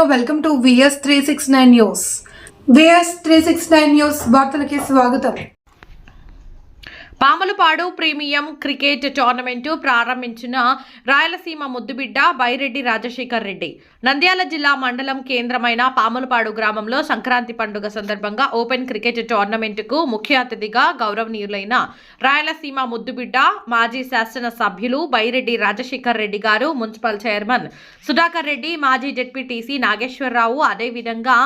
Hi, this is Priya. Welcome to VS 369 News. VS 369 News వార్తలకి స్వాగతం Pamulapadu premium cricket tournament ప్రారంభించిన రాయలసీమ ముద్దుబిడ్డ బైరెడ్డి రాజశేఖర్ రెడ్డి. నంద్యాల జిల్లా మండలం కేంద్రమైన పాములపాడు గ్రామంలో సంక్రాంతి పండుగ సందర్భంగా ఓపెన్ క్రికెట్ టోర్నమెంటుకు ముఖ్య అతిథిగా గౌరవనీయులైన రాయలసీమ ముద్దుబిడ్డ మాజీ శాసన సభ్యులు బైరెడ్డి రాజశేఖర్ రెడ్డి గారు మున్సిపల్ చైర్మన్ సుధాకర్ రెడ్డి మాజీ జెడ్పీటీసీ నాగేశ్వరరావు. అదేవిధంగా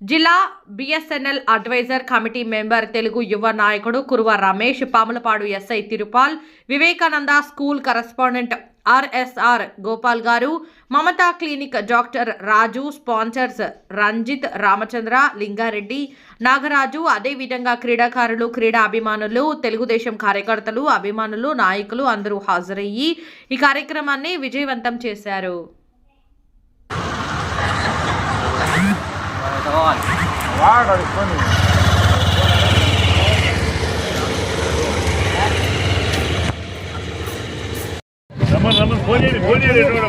జిల్లా BSNL advisor committee member Telugu యువ నాయకుడు Kuruva Ramesh Pamulapadu SI Tirupal Vivekananda school correspondent RSR Gopal గారు Mamata clinic doctor Raju sponsors Ranjith Ramachandra Lingareddy Nagaraju అదేవిధంగా క్రీడాకారులు క్రీడా అభిమానులు తెలుగుదేశం కార్యకర్తలు అభిమానులు నాయకులు అందరూ హాజరయ్యి ఈ కార్యక్రమాన్ని విజయవంతం చేశారు. రమన్ రమన్ ఫోన్ చేయండి ఫోన్ చేయండి ఎటు కూడా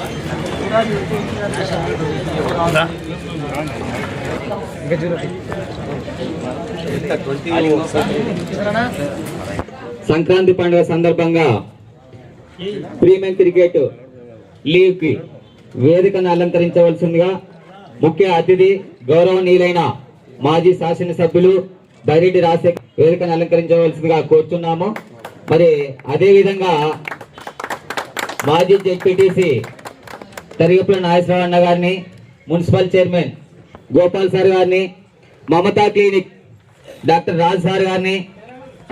సంక్రాంతి పండుగ సందర్భంగా ప్రీమియర్ క్రికెట్ లీగ్కి వేదికను అలంకరించవలసిందిగా ముఖ్య అతిథి గౌరవనీయులైన మాజీ శాసనసభ్యులు బైరెడ్డి రాజశేఖర్ వేదికను అలంకరించవలసిందిగా కోరుతున్నాము మరి అదేవిధంగా మాజీ జెడ్పీటీసీ తరిగపుల నాగేశ్వరరావు అన్న గారిని మున్సిపల్ చైర్మన్ గోపాల్ సార్ గారిని Mamata clinic doctor Raj sir గారిని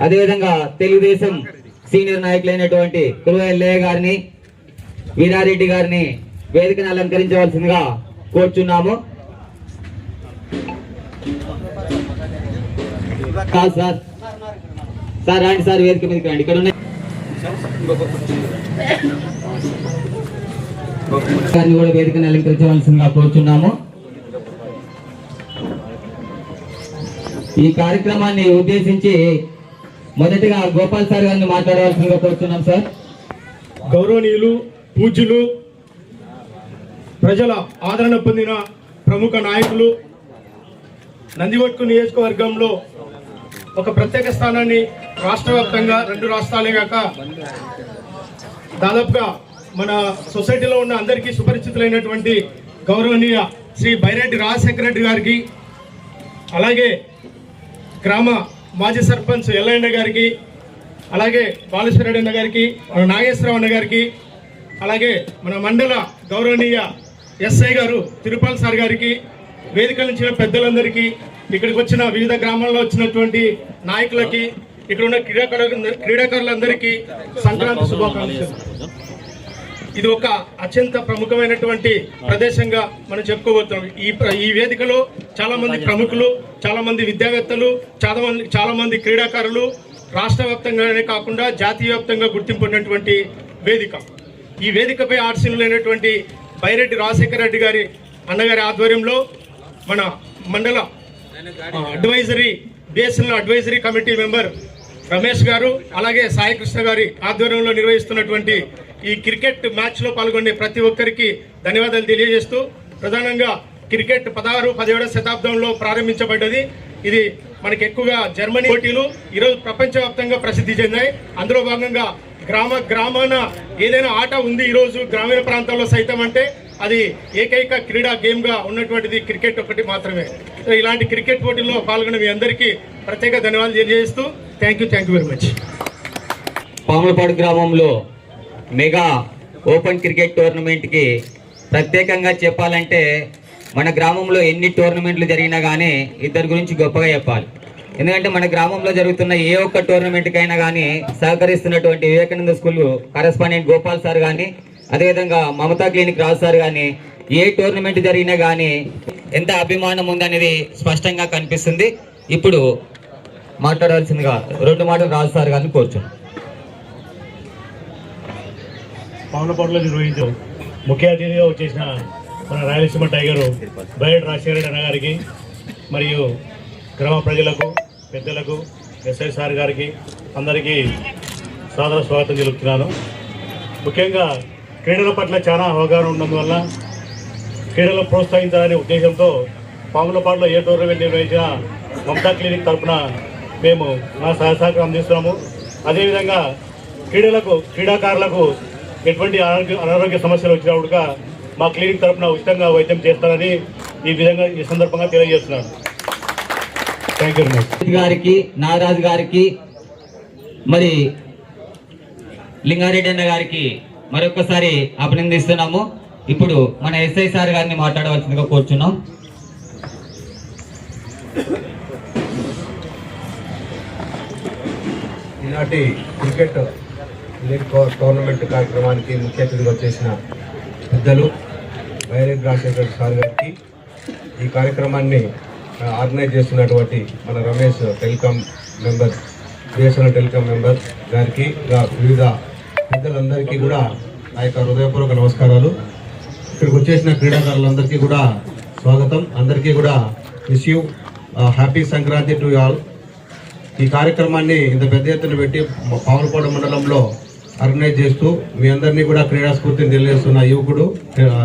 అదేవిధంగా తెలుగుదేశం సీనియర్ నాయకులైనటువంటి కురువ గారిని వీరారెడ్డి గారిని వేదికను అలంకరించవలసిందిగా కోరుచున్నాము. కాదు సార్. సార్ రండి సార్ వేదిక మీదకి రండి. ఇక్కడ ఉన్నాయి గారిని కూడా వేదికను అలంకరించవలసిందిగా కోరుచున్నాము. ఈ కార్యక్రమాన్ని ఉద్దేశించి మొదటిగా గోపాల్ సార్ గారిని మాట్లాడవలసిందిగా కోరుచున్నాం సార్. గౌరవనీయులు పూజ్యులు ప్రజల ఆదరణ పొందిన ప్రముఖ నాయకులు నందివట్టు నియోజకవర్గంలో ఒక ప్రత్యేక స్థానాన్ని రాష్ట్ర వ్యాప్తంగా రెండు రాష్ట్రాలే కాక దాదాపుగా మన సొసైటీలో ఉన్న అందరికీ సుపరిచితులైనటువంటి గౌరవనీయ శ్రీ బైరెడ్డి రాజశేఖర రెడ్డి గారికి అలాగే గ్రామ మాజీ సర్పంచ్ ఎల్లయ్య గారికి అలాగే బాలేశ్వరరెడ్డి అన్న గారికి మన నాగేశ్వరరావు అన్న గారికి అలాగే మన మండల గౌరవనీయ ఎస్ఐ గారు తిరుపాల్ సార్ గారికి వేదికల నుంచి పెద్దలందరికీ ఇక్కడికి వచ్చిన వివిధ గ్రామాల్లో వచ్చినటువంటి నాయకులకి ఇక్కడ ఉన్న క్రీడాకారులు క్రీడాకారులందరికీ సంక్రాంతి శుభాకాంక్షలు. ఇది ఒక అత్యంత ప్రముఖమైనటువంటి ప్రదేశంగా మనం చెప్పుకోబోతున్నాం. ఈ ప్ర- ఈ వేదికలో చాలా మంది ప్రముఖులు చాలా మంది విద్యావేత్తలు చాలా మంది చాలా మంది క్రీడాకారులు రాష్ట్ర వ్యాప్తంగానే కాకుండా జాతీయ వ్యాప్తంగా గుర్తింపు ఉన్నటువంటి వేదిక. ఈ వేదికపై ఆర్సీలైనటువంటి బైరెడ్డి రాజశేఖర రెడ్డి గారి అన్నగారి ఆధ్వర్యంలో మన మండల advisory BSNL advisory committee member Ramesh గారు అలాగే సాయికృష్ణ గారి ఆధ్వర్యంలో నిర్వహిస్తున్నటువంటి ఈ క్రికెట్ మ్యాచ్లో పాల్గొనే ప్రతి ఒక్కరికి ధన్యవాదాలు తెలియజేస్తూ ప్రధానంగా క్రికెట్ పదహారు పదిహేడవ శతాబ్దంలో ప్రారంభించబడ్డది. ఇది మనకి ఎక్కువగా జర్మనీ పోటీలు ఈరోజు ప్రపంచవ్యాప్తంగా ప్రసిద్ధి చెందాయి. అందులో భాగంగా గ్రామ గ్రామాన ఏదైనా ఆట ఉంది ఈరోజు గ్రామీణ ప్రాంతాల్లో సైతం అంటే అది ఏకైక క్రీడా గేమ్గా ఉన్నటువంటిది క్రికెట్ ఒకటి మాత్రమే. సో ఇలాంటి క్రికెట్ పోటీల్లో పాల్గొన్న మీ అందరికీ ప్రత్యేక ధన్యవాదాలు తెలియజేస్తూ thank you thank you very much. Pamulapadu గ్రామంలో మెగా ఓపెన్ క్రికెట్ టోర్నమెంట్కి ప్రత్యేకంగా చెప్పాలంటే మన గ్రామంలో ఎన్ని టోర్నమెంట్లు జరిగినా కానీ ఇద్దరి గురించి గొప్పగా చెప్పాలి. ఎందుకంటే మన గ్రామంలో జరుగుతున్న ఏ ఒక్క టోర్నమెంట్కైనా కానీ సహకరిస్తున్నటువంటి Vivekananda school correspondent Gopal sir కానీ అదేవిధంగా మమతా క్లినిక్ రాజు సార్ కానీ ఏ టోర్నమెంట్ జరిగినా కానీ ఎంత అభిమానం ఉందనేది స్పష్టంగా కనిపిస్తుంది. ఇప్పుడు మాట్లాడాల్సిందిగా రెండు మాటలు రాజు సార్ గారిని కోరుచున్నాను పావులపాడులో నిర్వహించు ముఖ్య అతిథిగా వచ్చేసిన మన రాయలసీమ టైగరు బయట రాజశేఖర అన్న గారికి మరియు గ్రామ ప్రజలకు పెద్దలకు ఎస్ఐ సార్ గారికి అందరికీ సాదర స్వాగతం తెలుపుతున్నాను. ముఖ్యంగా క్రీడల పట్ల చాలా అవగాహన ఉన్నందువల్ల క్రీడలు ప్రోత్సహించాలనే ఉద్దేశంతో పాములపాడులో ఏ టోర్నమెంట్ నిర్వహించినా మమతా క్లినిక్ తరఫున మేము మా సహసహకారం అందిస్తున్నాము. అదేవిధంగా క్రీడలకు క్రీడాకారులకు ఎటువంటి అనారోగ్య అనారోగ్య సమస్యలు వచ్చినప్పుడుగా మా క్లినిక్ తరఫున ఉచితంగా వైద్యం చేస్తారని ఈ విధంగా ఈ సందర్భంగా తెలియజేస్తున్నాను. థ్యాంక్ యూ వెరీ మచ్ గారికి నాగరాజు గారికి మరి లింగారెడ్డి అన్న గారికి మరొకసారి అభినందిస్తున్నాము. ఇప్పుడు మన ఎస్ఐ సార్ గారిని మాట్లాడవలసిందిగా కోరుచున్నాం. ఈనాటి క్రికెట్ లీగ్ టోర్నమెంట్ కార్యక్రమానికి ముఖ్య అతిథిగా వచ్చేసిన పెద్దలు బైరెడ్డి రాజశేఖర్ సార్ గారికి ఈ కార్యక్రమాన్ని ఆర్గనైజ్ చేస్తున్నటువంటి మన Ramesh telecom member BSNL telecom member గారికి వివిధ పెద్దలందరికీ కూడా నా యొక్క హృదయపూర్వక నమస్కారాలు. ఇక్కడికి వచ్చేసిన క్రీడాకారులందరికీ కూడా స్వాగతం. అందరికీ కూడా wish you happy Sankranti to all ఈ కార్యక్రమాన్ని ఇంత పెద్ద ఎత్తున పెట్టి పావులపాడు మండలంలో ఆర్గనైజ్ చేస్తూ మీ అందరినీ కూడా క్రీడాస్ఫూర్తిని తెలియజేస్తున్న యువకుడు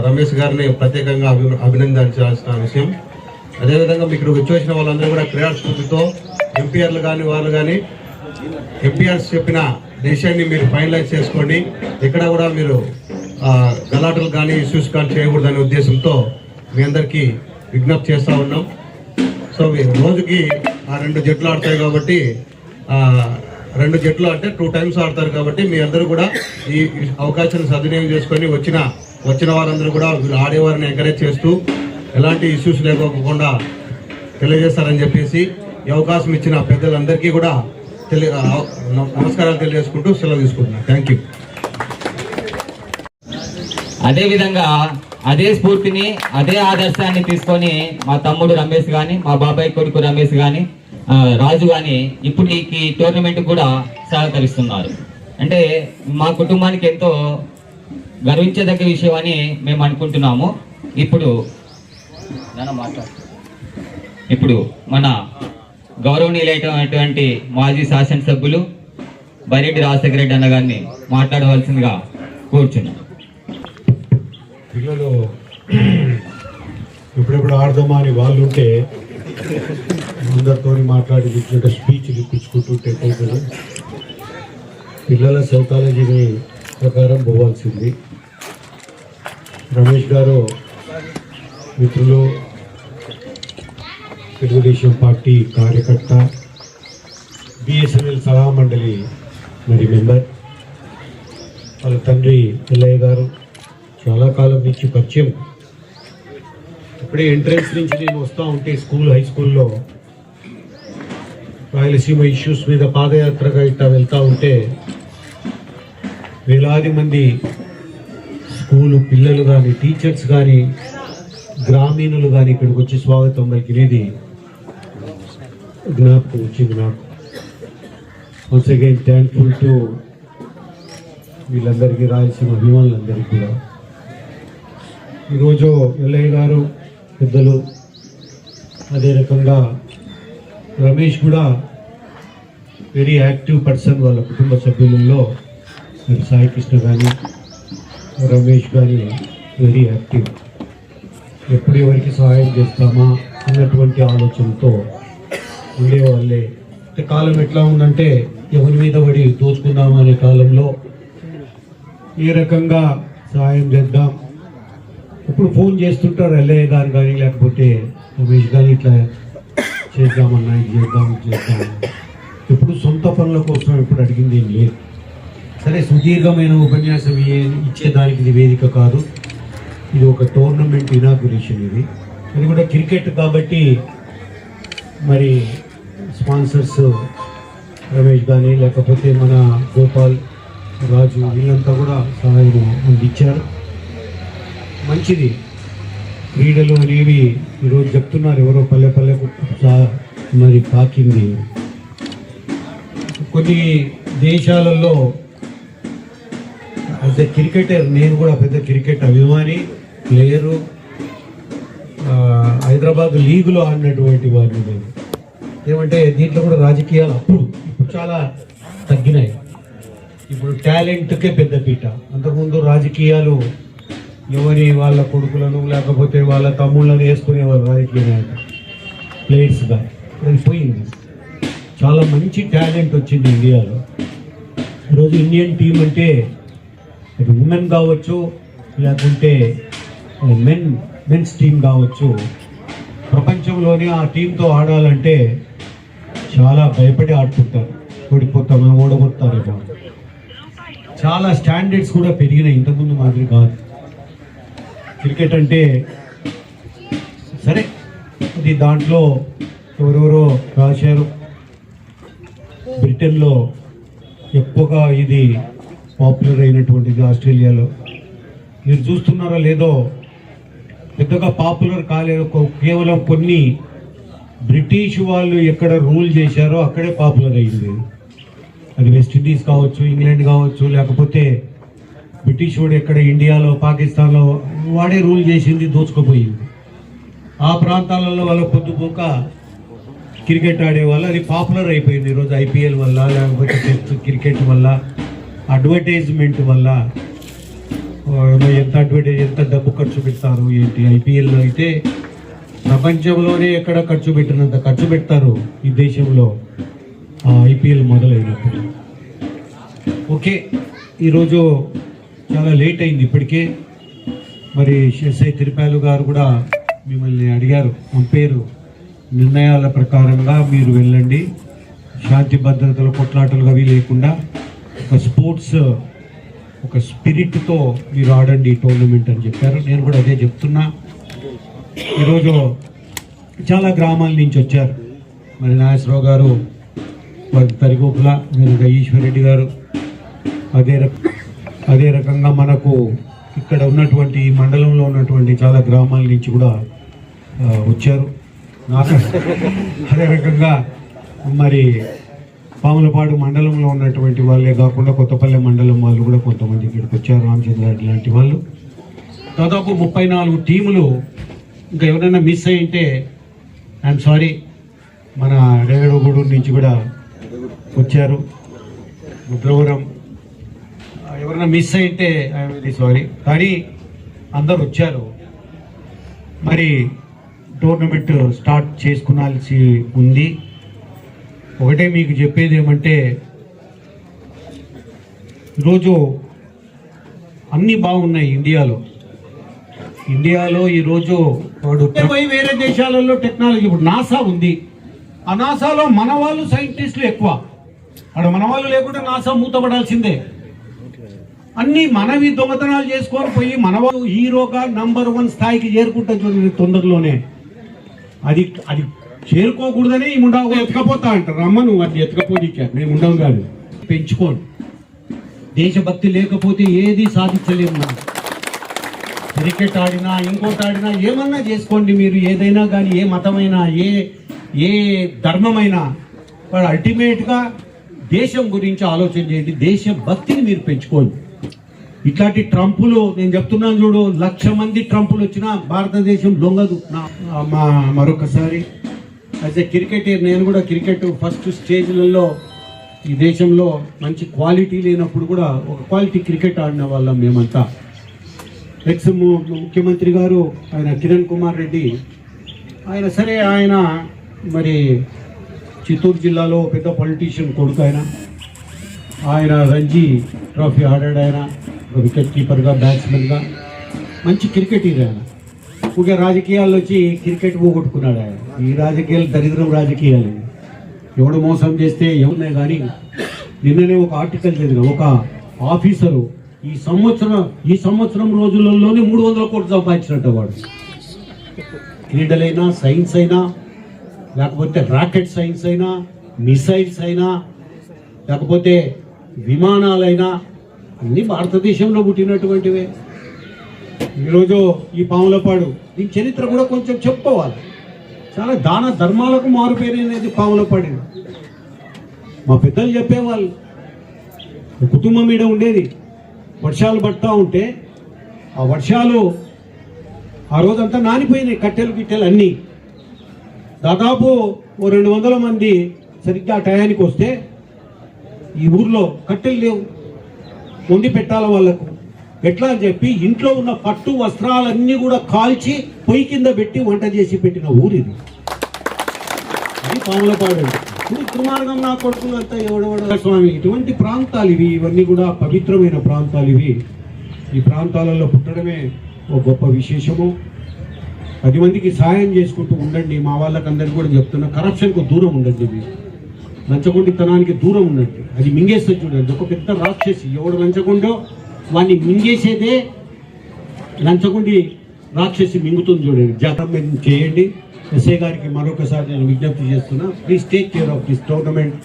రమేష్ గారిని ప్రత్యేకంగా అభి అభినందించాల్సిన విషయం. అదేవిధంగా మీకు ఇక్కడికి వచ్చేసిన వాళ్ళందరూ కూడా క్రీడాస్ఫూర్తితో ఎంపీఆర్లు కానీ వాళ్ళు కానీ ఎంపీఆర్స్ చెప్పిన డెసిషన్ని మీరు ఫైనలైజ్ చేసుకోండి ఇక్కడ కూడా మీరు గలాటలు కానీ ఇష్యూస్ కానీ చేయకూడదనే ఉద్దేశంతో మీ అందరికీ విజ్ఞప్తి చేస్తూ ఉన్నాం. సో మీరు రోజుకి ఆ రెండు జట్లు ఆడతాయి కాబట్టి రెండు జట్లు అంటే టూ టైమ్స్ ఆడతారు కాబట్టి మీ అందరూ కూడా ఈ అవకాశాన్ని సద్వినియోగం చేసుకొని వచ్చిన వచ్చిన వారందరూ కూడా వీళ్ళు ఆడేవారిని ఎంకరేజ్ చేస్తూ ఎలాంటి ఇష్యూస్ లేకోకుండా తెలియజేస్తారని చెప్పేసి ఈ అవకాశం ఇచ్చిన పెద్దలందరికీ కూడా తెలియ నమస్కారాలు తెలియజేసుకుంటూ సెలవు తీసుకుంటున్నాను థ్యాంక్ యూ అదేవిధంగా అదే స్ఫూర్తిని అదే ఆదర్శాన్ని తీసుకొని మా తమ్ముడు రమేష్ కానీ మా బాబాయ్ కొడుకు రమేష్ కానీ రాజు గాని ఇప్పుడు ఈ టోర్నమెంట్ కూడా సహకరిస్తున్నారు. అంటే మా కుటుంబానికి ఎంతో గర్వించదగ్గ విషయం అని మేము అనుకుంటున్నాము. ఇప్పుడు. ఇప్పుడు మన గౌరవనీయులైనటువంటి మాజీ శాసనసభ్యులు బైరెడ్డి రాజశేఖర రెడ్డి అన్న గారిని మాట్లాడవలసిందిగా కోరుచున్నాం పిల్లలు ఎప్పుడెప్పుడు ఆడదామా అని వాళ్ళు ఉంటే అందరితో మాట్లాడి కూర్చుంటే స్పీచ్ ఇప్పించుకుంటుంటే పోతుంది పిల్లల సైకాలజీని ప్రకారం పోవాల్సింది. రమేష్ గారు మిత్రులు తెలుగుదేశం పార్టీ కార్యకర్త బిఎస్ఎన్ఎల్ సలహా మండలి మరి మెంబర్ వాళ్ళ తండ్రి పిల్లయ్య గారు చాలా కాలం నుంచి పరిచయం. ఇప్పుడే ఎంట్రన్స్ నుంచి నేను వస్తూ ఉంటే స్కూల్ హై స్కూల్లో రాయలసీమ ఇష్యూస్ మీద పాదయాత్రగా ఇట్లా వెళ్తూ ఉంటే వేలాది మంది స్కూలు పిల్లలు కానీ టీచర్స్ కానీ గ్రామీణులు కానీ ఇక్కడికి వచ్చి స్వాగతం పలికినది జ్ఞాపకం వచ్చింది నాకు. వన్స్ అగైన్ థ్యాంక్ఫుల్ టు వీళ్ళందరికీ రాయలసీమ అభిమానులందరికీ కూడా. ఈరోజు ఎల్లయ్య గారు పెద్దలు. అదే రకంగా రమేష్ కూడా వెరీ యాక్టివ్ పర్సన్ వాళ్ళ కుటుంబ సభ్యులలో. మరి సాయి కృష్ణ కానీ రమేష్ కానీ వెరీ యాక్టివ్ ఎప్పుడు ఎవరికి సహాయం చేస్తామా అన్నటువంటి ఆలోచనతో ఉండేవాళ్ళే ఇంత కాలం ఎట్లా ఉందంటే ఎవరి మీద పడి దోచుకుందామనే అనే కాలంలో ఏ రకంగా సహాయం చేద్దాం ఇప్పుడు ఫోన్ చేస్తుంటారు? ఎల్ఐ గారు కానీ లేకపోతే రమేష్ కానీ ఇట్లా చేద్దామన్నా ఇది చేద్దాం చేద్దాం. ఇప్పుడు సొంత పనుల కోసం ఇప్పుడు అడిగింది ఏం లేదు. సరే సుదీర్ఘమైన ఉపన్యాసం ఇయ్యే- ఇచ్చేదానికి ఇది వేదిక కాదు. ఇది ఒక టోర్నమెంట్ ఇనాగ్రేషన్ ఇది. అది కూడా క్రికెట్ కాబట్టి మరి స్పాన్సర్స్ రమేష్ కానీ లేకపోతే మన గోపాల్ రాజు వీళ్ళంతా కూడా సహాయం అందించారు. మంచిది. క్రీడలు అనేవి ఈరోజు చెప్తున్నారు ఎవరో పల్లె పల్లెకు మరి పాకింది కొన్ని దేశాలలో యాజ్ ఎ క్రికెటర్ నేను కూడా పెద్ద క్రికెట్ అభిమాని ప్లేయరు హైదరాబాద్ లీగ్లో ఆడినటువంటి వాడిని నేను. ఏమంటే దీంట్లో కూడా రాజకీయాలు అప్పుడు ఇప్పుడు చాలా తగ్గినాయి. ఇప్పుడు టాలెంట్కే పెద్ద పీట. అంతకుముందు రాజకీయాలు ఎవరి వాళ్ళ కొడుకులను లేకపోతే వాళ్ళ తమ్ముళ్ళను వేసుకునేవారు రాజకీయ నాయకులు ప్లేయర్స్గా అది పోయింది. చాలా మంచి టాలెంట్ వచ్చింది ఇండియాలో. ఈరోజు ఇండియన్ టీం అంటే అది ఉమెన్ కావచ్చు లేకుంటే మెన్ మెన్స్ టీం కావచ్చు. ప్రపంచంలోనే ఆ టీంతో ఆడాలంటే చాలా భయపడి ఆడుకుంటారు ఓడిపోతామో ఓడగొడతారేమో చాలా స్టాండర్డ్స్ కూడా పెరిగినాయి. ఇంతకుముందు మాదిరి కాదు. క్రికెట్ అంటే సరే అది దాంట్లో ఎవరెవరో రాశారు. బ్రిటన్లో ఎక్కువగా ఇది పాపులర్ అయినటువంటిది ఆస్ట్రేలియాలో. మీరు చూస్తున్నారా లేదో పెద్దగా పాపులర్ కాలేదు కేవలం కొన్ని బ్రిటిష్ వాళ్ళు ఎక్కడ రూల్ చేశారో అక్కడే పాపులర్ అయింది. అది వెస్టిండీస్ కావచ్చు ఇంగ్లాండ్ కావచ్చు లేకపోతే బ్రిటిష్ వాడు ఎక్కడ ఇండియాలో పాకిస్తాన్లో వాడే రూల్ చేసింది దోచుకుపోయింది ఆ ప్రాంతాలలో వాళ్ళ పొద్దుపోక క్రికెట్ ఆడే వల్ల అది పాపులర్ అయిపోయింది ఈరోజు ఐపీఎల్ వల్ల లేకపోతే టెస్ట్ క్రికెట్ వల్ల అడ్వర్టైజ్మెంట్ వల్ల. ఎంత అడ్వర్టైజ్ ఎంత డబ్బు ఖర్చు పెడతారు ఏంటి? ఐపీఎల్లో అయితే ప్రపంచంలోనే ఎక్కడ ఖర్చు పెట్టినంత ఖర్చు పెడతారు ఈ దేశంలో ఐపీఎల్ మొదలైనప్పుడు. ఓకే ఈరోజు చాలా లేట్ అయింది ఇప్పటికే. మరి ఎస్ఐ తిరుపాలు గారు కూడా మిమ్మల్ని అడిగారు. పంపేరు నిర్ణయాల ప్రకారంగా మీరు వెళ్ళండి. శాంతి భద్రతలు కొట్లాటలు అవి లేకుండా ఒక స్పోర్ట్స్ ఒక స్పిరిట్తో మీరు ఆడండి ఈ టోర్నమెంట్ అని చెప్పారు. నేను కూడా అదే చెప్తున్నా. ఈరోజు చాలా గ్రామాల నుంచి వచ్చారు. మరి నాగేశ్వరరావు గారు వారి తరిగోపుల నేను ఈశ్వరెడ్డి గారు అదే అదే రకంగా మనకు ఇక్కడ ఉన్నటువంటి ఈ మండలంలో ఉన్నటువంటి చాలా గ్రామాల నుంచి కూడా వచ్చారు. నాకు అదే రకంగా మరి పాములపాడు మండలంలో ఉన్నటువంటి వాళ్ళే కాకుండా కొత్తపల్లె మండలం వాళ్ళు కూడా కొంతమంది ఇక్కడికి వచ్చారు రామచంద్రారెడ్డి లాంటి వాళ్ళు. దాదాపు ముప్పై నాలుగు టీములు ఇంకా ఎవరైనా మిస్ అయింటే ఐఎమ్ సారీ మన రేగడగూడూరు నుంచి కూడా వచ్చారు. రుద్రవరం ఎవరైనా మిస్ అయితే ఐఎమ్ వెరీ సారీ. కానీ అందరు వచ్చారు. మరి టోర్నమెంట్ స్టార్ట్ చేసుకునాల్సి ఉంది. ఒకటే మీకు చెప్పేది ఏమంటే ఈరోజు అన్నీ బాగున్నాయి ఇండియాలో. ఇండియాలో ఈరోజు వాడు వేరే దేశాలలో టెక్నాలజీ ఇప్పుడు నాసా ఉంది. ఆ నాసాలో మన వాళ్ళు సైంటిస్టులు ఎక్కువ. అక్కడ మన వాళ్ళు లేకుండా నాసా మూతపడాల్సిందే. అన్ని మనవి దొంగతనాలు చేసుకొని పోయి మన హీరోగా నంబర్ వన్ స్థాయికి చేరుకుంటాం చూడండి తొందరలోనే. అది అది చేరుకోకూడదని ఈ ముండా ఎత్తుకపోతా అంటారు. అమ్మ నువ్వు అది ఎత్తుకపోతే మేము ఉండవు కాదు. పెంచుకోండి దేశభక్తి లేకపోతే ఏది సాధించలేము మనం. క్రికెట్ ఆడినా ఇంకోటి ఆడినా ఏమన్నా చేసుకోండి మీరు. ఏదైనా కానీ ఏ మతమైనా ఏ ఏ ధర్మమైనా. అల్టిమేట్గా దేశం గురించి ఆలోచన చేయండి. దేశభక్తిని మీరు పెంచుకోండి. ఇట్లాంటి ట్రంపులు నేను చెప్తున్నాను చూడు లక్ష మంది ట్రంపులు వచ్చినా భారతదేశం లొంగదు. నా- మా మరొకసారి యాజ్ ఎ క్రికెటర్ నేను కూడా క్రికెట్ ఫస్ట్ స్టేజ్లలో ఈ దేశంలో మంచి క్వాలిటీ లేనప్పుడు కూడా ఒక క్వాలిటీ క్రికెట్ ఆడిన వాళ్ళం మేమంతా ఎక్స్ ముఖ్యమంత్రి గారు ఆయన కిరణ్ కుమార్ రెడ్డి. ఆయన సరే ఆయన మరి చిత్తూరు జిల్లాలో పెద్ద పొలిటీషియన్ కొడుకు ఆయన ఆయన రంజీ ట్రోఫీ ఆడాడు ఆయన ఒక వికెట్ కీపర్గా బ్యాట్స్మెన్గా మంచి క్రికెటర్ ఆయన. ఊగే రాజకీయాల్లో వచ్చి క్రికెట్ పోగొట్టుకున్నాడు ఆయన. ఈ రాజకీయాలు దరిద్రం రాజకీయాలు ఎవడు మోసం చేస్తే ఏమున్నాయి కానీ నిన్ననే ఒక ఆర్టికల్ చదివిన ఒక ఆఫీసరు ఈ సంవత్సరం ఈ సంవత్సరం రోజులలోనే మూడు వందల కోట్లు సంపాదించినట్టు వాడు. క్రీడలైనా సైన్స్ అయినా లేకపోతే రాకెట్ సైన్స్ అయినా మిసైల్స్ అయినా లేకపోతే విమానాలైనా అన్నీ భారతదేశంలో పుట్టినటువంటివే. ఈరోజు ఈ పాములపాడు దీని చరిత్ర కూడా కొంచెం చెప్పుకోవాలి. చాలా దాన ధర్మాలకు మారుపేరైనది పాములపాడి. మా పెద్దలు చెప్పేవాళ్ళు కుటుంబం మీద ఉండేది. వర్షాలు పడతా ఉంటే ఆ వర్షాలు ఆ రోజంతా నానిపోయినాయి కట్టెలు గిట్టెలు అన్నీ. దాదాపు ఓ రెండు వందల మంది సరిగ్గా టయానికి వస్తే ఈ ఊర్లో కట్టెలు లేవు. వండి పెట్టాల వాళ్ళకు ఎట్లా అని చెప్పి ఇంట్లో ఉన్న పట్టు వస్త్రాలన్నీ కూడా కాల్చి పొయ్యి కింద పెట్టి వంట చేసి పెట్టిన ఊరు ఇది. అది పాములపాడు. ఇప్పుడు దుర్మార్గం నా కొడుకులంతా ఎవడవడ. స్వామి ఇటువంటి ప్రాంతాలు ఇవి. ఇవన్నీ కూడా పవిత్రమైన ప్రాంతాలు ఇవి. ఈ ప్రాంతాలలో పుట్టడమే ఒక గొప్ప విశేషము. పది మందికి సాయం చేసుకుంటూ ఉండండి. మా వాళ్ళకందరికీ కూడా చెప్తున్నా కరప్షన్కు దూరం ఉండండి మీరు. లంచగొండితనానికి దూరం ఉండండి. అది మింగేస్తుంది చూడండి. ఒక పెద్ద రాక్షసి ఎవడు లంచగొండో వాడిని మింగేసేదే లంచగొండి రాక్షసి మింగుతుంది చూడండి. జాగ్రత్త చేయండి. ఎస్ఐ గారికి మరొకసారి నేను విజ్ఞప్తి చేస్తున్నా please take care of this tournament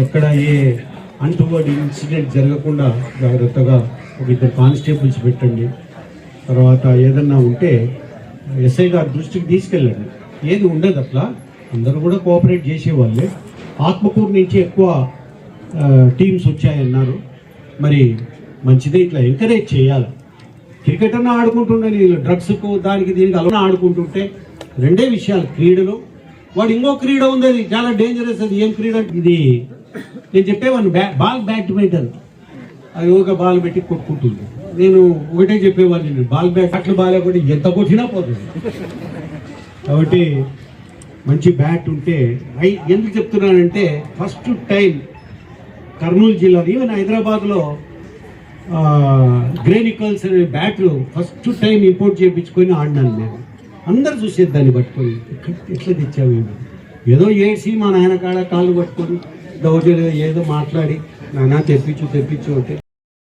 ఎక్కడ ఏ అంటువర్డ్ ఇన్సిడెంట్ జరగకుండా జాగ్రత్తగా ఒక ఇద్దరు కానిస్టేబుల్స్ పెట్టండి. తర్వాత ఏదన్నా ఉంటే ఎస్ఐ గారి దృష్టికి తీసుకెళ్ళండి. ఏది ఉండదు అట్లా. అందరూ కూడా కోఆపరేట్ చేసేవాళ్ళే. ఆత్మకూరు నుంచి ఎక్కువ టీమ్స్ వచ్చాయన్నారు. మరి మంచిదే ఇట్లా ఎంకరేజ్ చేయాలి. క్రికెట్ అన్న వీళ్ళు డ్రగ్స్కు దానికి దీనికి అలా ఆడుకుంటుంటే రెండే విషయాలు. క్రీడలు. వాడు ఇంకో క్రీడ ఉంది అది చాలా డేంజరస్ అది ఏం క్రీడ? ఇది నేను చెప్పేవాడిని బ్యా బాల్ బ్యాడ్మింటన్. అది ఒక బాల్ పెట్టి కొట్టుకుంటుంది. నేను ఒకటే చెప్పేవాడిని బాల్ బ్యాట్ అట్లా బాల్ ఎంత కొట్టినా పోతుంది. కాబట్టి మంచి బ్యాట్ ఉంటే ఐ ఎందుకు చెప్తున్నానంటే ఫస్ట్ టైం కర్నూలు జిల్లా ఈవెన్ హైదరాబాద్లో గ్రేనికల్స్ అనే బ్యాట్లు ఫస్ట్ టైం ఇంపోర్ట్ చేయించుకొని ఆడినాను నేను. అందరు చూసేది దాన్ని పట్టుకొని ఎట్లా- తెచ్చావు ఏమి ఏదో ఏడ్చి మా నాయన కాడ కాళ్ళు పట్టుకొని దౌర్జన్యం ఏదో మాట్లాడి నాన్న తెప్పించు తెప్పించు అంటే